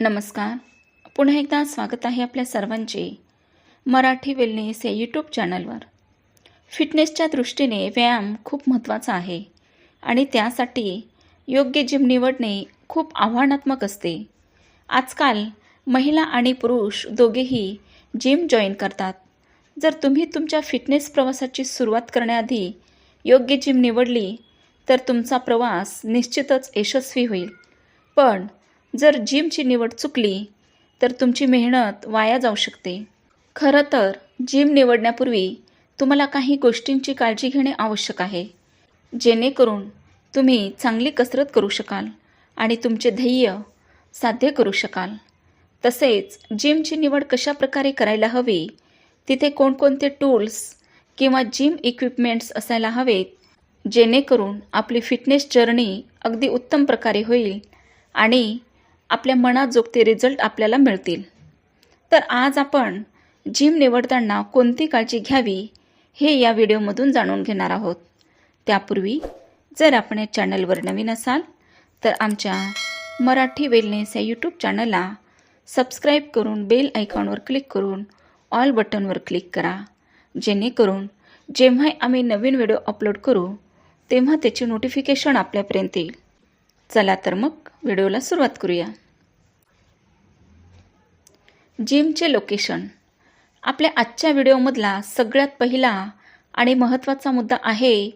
नमस्कार. पुन्हा एकदा स्वागत आहे आपल्या सर्वांचे मराठी वेलनेस या यूट्यूब चॅनलवर फिटनेसच्या दृष्टीने व्यायाम खूप महत्त्वाचा आहे आणि त्यासाठी योग्य जिम निवडणे खूप आव्हानात्मक असते. आजकाल महिला आणि पुरुष दोघेही जिम जॉईन करतात. जर तुम्ही तुमच्या फिटनेस प्रवासाची सुरुवात करण्याआधी योग्य जिम निवडली तर तुमचा प्रवास निश्चितच यशस्वी होईल. पण जर जिमची निवड चुकली तर तुमची मेहनत वाया जाऊ शकते. खरं तर जिम निवडण्यापूर्वी तुम्हाला काही गोष्टींची काळजी घेणे आवश्यक आहे. जेणेकरून तुम्ही चांगली कसरत करू शकाल आणि तुमचे ध्येय साध्य करू शकाल. तसेच जिमची निवड कशा प्रकारे करायला हवी तिथे कोणकोणते टूल्स किंवा जिम इक्विपमेंट्स असायला हवेत जेणेकरून आपली फिटनेस जर्नी अगदी उत्तम प्रकारे होईल आणि आपल्या मनाजोगते रिझल्ट आपल्याला मिळतील. तर आज आपण जिम निवडताना कोणती काळजी घ्यावी हे या व्हिडिओमधून जाणून घेणार आहोत. त्यापूर्वी जर आपण या चॅनलवर नवीन असाल तर आमच्या मराठी वेलनेस या यूट्यूब चॅनलला सबस्क्राईब करून बेल आयकॉनवर क्लिक करून ऑल बटनवर क्लिक करा. जेणेकरून जेव्हा आम्ही नवीन व्हिडिओ अपलोड करू तेव्हा त्याची नोटिफिकेशन आपल्यापर्यंत येईल. चला तर मग व्हिडिओला सुरुवात करूया. जिमचे लोकेशन. आपल्या आजच्या व्हिडिओमधला सगळ्यात पहिला आणि महत्त्वाचा मुद्दा आहे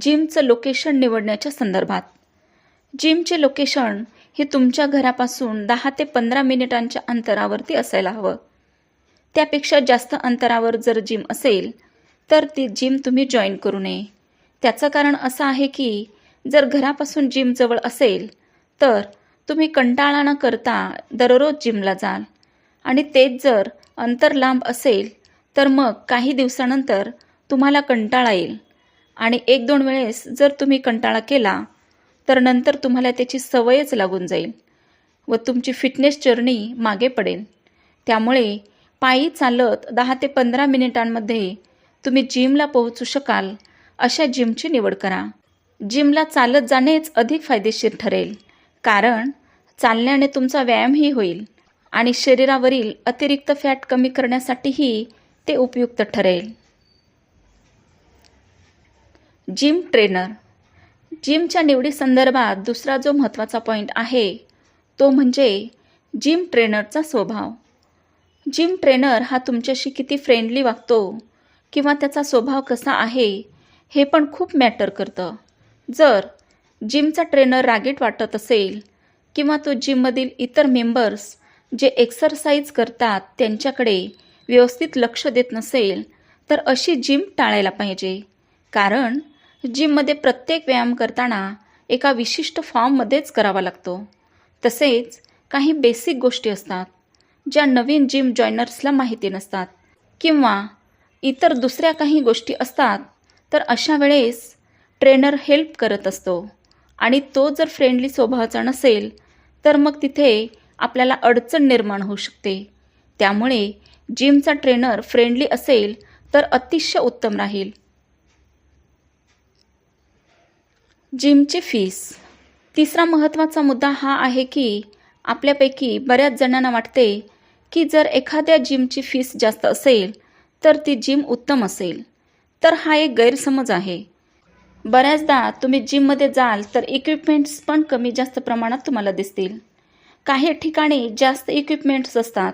जिमचं लोकेशन निवडण्याच्या संदर्भात. जिमचे लोकेशन हे तुमच्या घरापासून दहा ते पंधरा मिनिटांच्या अंतरावरती असायला हवं. त्यापेक्षा जास्त अंतरावर जर जिम असेल तर ती जिम तुम्ही जॉईन करू नये. त्याचं कारण असं आहे की जर घरापासून जिम जवळ असेल तर तुम्ही कंटाळा न करता दररोज जिमला जाल. आणि तेच जर अंतर लांब असेल तर मग काही दिवसानंतर तुम्हाला कंटाळा येईल. आणि एक दोन वेळेस जर तुम्ही कंटाळा केला तर नंतर तुम्हाला त्याची सवयच लागून जाईल व तुमची फिटनेस जर्नी मागे पडेल. त्यामुळे पायी चालत दहा ते पंधरा मिनिटांमध्ये तुम्ही जिमला पोहोचू शकाल अशा जिमची निवड करा. जिमला चालत जाणेच अधिक फायदेशीर ठरेल कारण चालण्याने तुमचा व्यायामही होईल. आणि शरीरावरील अतिरिक्त फॅट कमी करण्यासाठीही ते उपयुक्त ठरेल. Gym trainer. जिमच्या निवडीसंदर्भात दुसरा जो महत्त्वाचा पॉईंट आहे तो म्हणजे जिम ट्रेनरचा स्वभाव. जिम ट्रेनर हा तुमच्याशी किती फ्रेंडली वागतो किंवा त्याचा स्वभाव कसा आहे हे पण खूप मॅटर करतं. जर जिमचा ट्रेनर रागीट वाटत असेल किंवा तो जिममधील इतर मेंबर्स जे एक्सरसाइज करतात त्यांच्याकडे व्यवस्थित लक्ष देत नसेल तर अशी जिम टाळायला पाहिजे. कारण जिममध्ये प्रत्येक व्यायाम करताना एका विशिष्ट फॉर्ममध्येच करावा लागतो. तसेच काही बेसिक गोष्टी असतात ज्या नवीन जिम जॉईनर्सला माहिती नसतात. किंवा इतर दुसऱ्या काही गोष्टी असतात तर अशा वेळेस ट्रेनर हेल्प करत असतो. आणि तो जर फ्रेंडली स्वभावाचा नसेल तर मग तिथे आपल्याला अडचण निर्माण होऊ शकते. त्यामुळे जिमचा ट्रेनर फ्रेंडली असेल तर अतिशय उत्तम राहील. जिमची फीस. तिसरा महत्त्वाचा मुद्दा हा आहे की आपल्यापैकी बऱ्याच जणांना वाटते की जर एखाद्या जिमची फीस जास्त असेल तर ती जिम उत्तम असेल. तर हा एक गैरसमज आहे. बऱ्याचदा तुम्ही जिममध्ये जाल तर इक्विपमेंट्स पण कमी जास्त प्रमाणात तुम्हाला दिसतील. काही ठिकाणी जास्त इक्विपमेंट्स असतात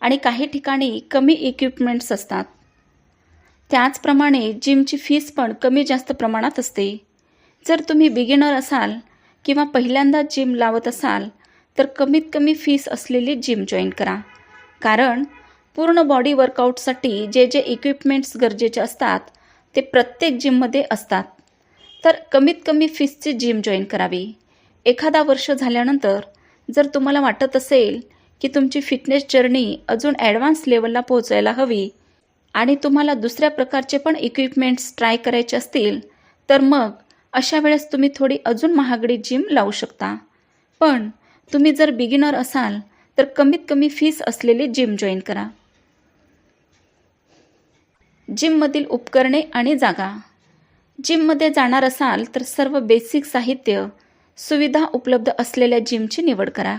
आणि काही ठिकाणी कमी इक्विपमेंट्स असतात. त्याचप्रमाणे जिमची फीस पण कमी जास्त प्रमाणात असते. जर तुम्ही बिगिनर असाल किंवा पहिल्यांदा जिम लावत असाल तर कमीत कमी फीस असलेली जिम जॉईन करा. कारण पूर्ण बॉडी वर्कआउटसाठी जे जे इक्विपमेंट्स गरजेचे असतात ते प्रत्येक जिममध्ये असतात. तर कमीत कमी फीसची जिम जॉईन करावी. एखादा वर्ष झाल्यानंतर जर तुम्हाला वाटत असेल की तुमची फिटनेस जर्नी अजून ॲडव्हान्स लेवलला पोहोचायला हवी आणि तुम्हाला दुसऱ्या प्रकारचे पण इक्विपमेंट्स ट्राय करायचे असतील तर मग अशा वेळेस तुम्ही थोडी अजून महागडी जिम लावू शकता. पण तुम्ही जर बिगिनर असाल तर कमीत कमी फीस असलेली जिम जॉईन करा. जिममधील उपकरणे आणि जागा. जिममध्ये जाणार असाल तर सर्व बेसिक साहित्य सुविधा उपलब्ध असलेल्या जिमची निवड करा.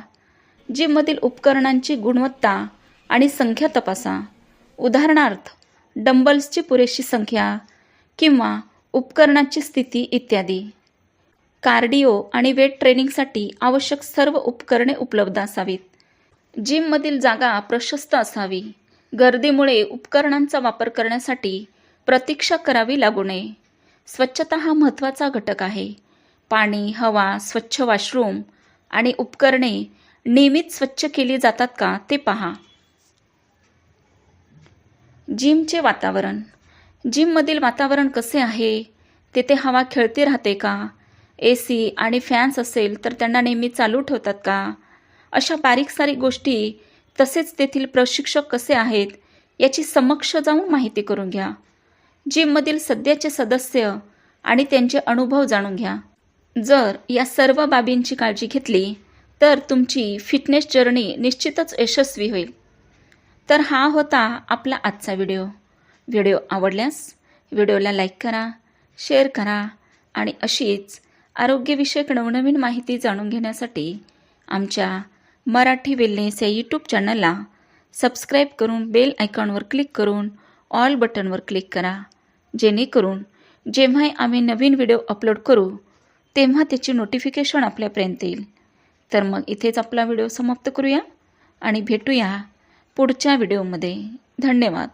जिममधील उपकरणांची गुणवत्ता आणि संख्या तपासा. उदाहरणार्थ डंबल्सची पुरेशी संख्या किंवा उपकरणाची स्थिती इत्यादी. कार्डिओ आणि वेट ट्रेनिंगसाठी आवश्यक सर्व उपकरणे उपलब्ध असावीत. जिममधील जागा प्रशस्त असावी. गर्दीमुळे उपकरणांचा वापर करण्यासाठी प्रतीक्षा करावी लागू नये. स्वच्छता हा महत्त्वाचा घटक आहे. पाणी हवा स्वच्छ वॉशरूम आणि उपकरणे नियमित स्वच्छ केली जातात का ते पहा. जिमचे वातावरण. जिममधील वातावरण कसे आहे? तेथे हवा खेळती राहते का? ए सी आणि फॅन्स असेल तर त्यांना नेहमी चालू ठेवतात का? अशा बारीक सारीक गोष्टी तसेच तेथील प्रशिक्षक कसे आहेत याची समक्ष जाऊन माहिती करून घ्या. जिममधील सध्याचे सदस्य आणि त्यांचे अनुभव जाणून घ्या. जर या सर्व बाबींची काळजी घेतली तर तुमची फिटनेस जर्नी निश्चितच यशस्वी होईल. तर हा होता आपला आजचा व्हिडिओ. व्हिडिओ आवडल्यास व्हिडिओला लाईक करा शेअर करा आणि अशीच आरोग्यविषयक नवनवीन माहिती जाणून घेण्यासाठी आमच्या मराठी वेलनेस या यूट्यूब चॅनलला सबस्क्राईब करून बेल आयकॉनवर क्लिक करून ऑल बटनवर क्लिक करा. जेणेकरून जेव्हाही आम्ही नवीन व्हिडिओ अपलोड करू तेव्हा त्याची नोटिफिकेशन आपल्यापर्यंत येईल. तर मग इथेच आपला व्हिडिओ समाप्त करूया आणि भेटूया पुढच्या व्हिडिओमध्ये धन्यवाद.